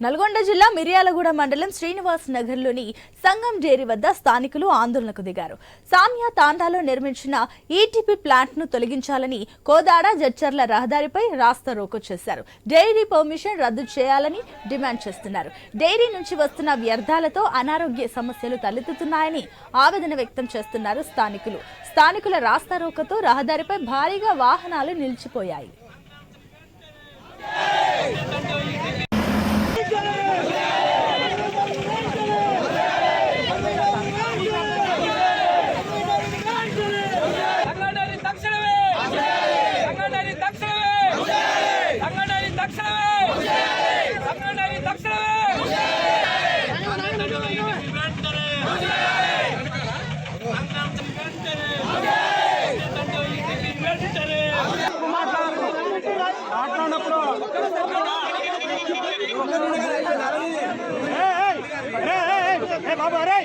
నల్గొండ జిల్లా మిర్యాలగూడ మండలం శ్రీనివాస్ నగర్లోని సంగం డేరీ వద్ద స్థానికులు ఆందోళనకు దిగారు. సామ్య తాండాలో నిర్మించిన ఈటీపీ ప్లాంట్ను తొలగించాలని కోదాడ జడ్చర్ల రహదారిపై రాస్తా రోకో చేశారు. డైరీ పర్మిషన్ రద్దు చేయాలని డిమాండ్ చేస్తున్నారు. డైరీ నుంచి వస్తున్న వ్యర్థాలతో అనారోగ్య సమస్యలు తలెత్తుతున్నాయని ఆవేదన వ్యక్తం చేస్తున్నారు స్థానికులు. స్థానికుల రాస్తా రోకతో రహదారిపై భారీగా వాహనాలు నిలిచిపోయాయి. ఏ బాబా రే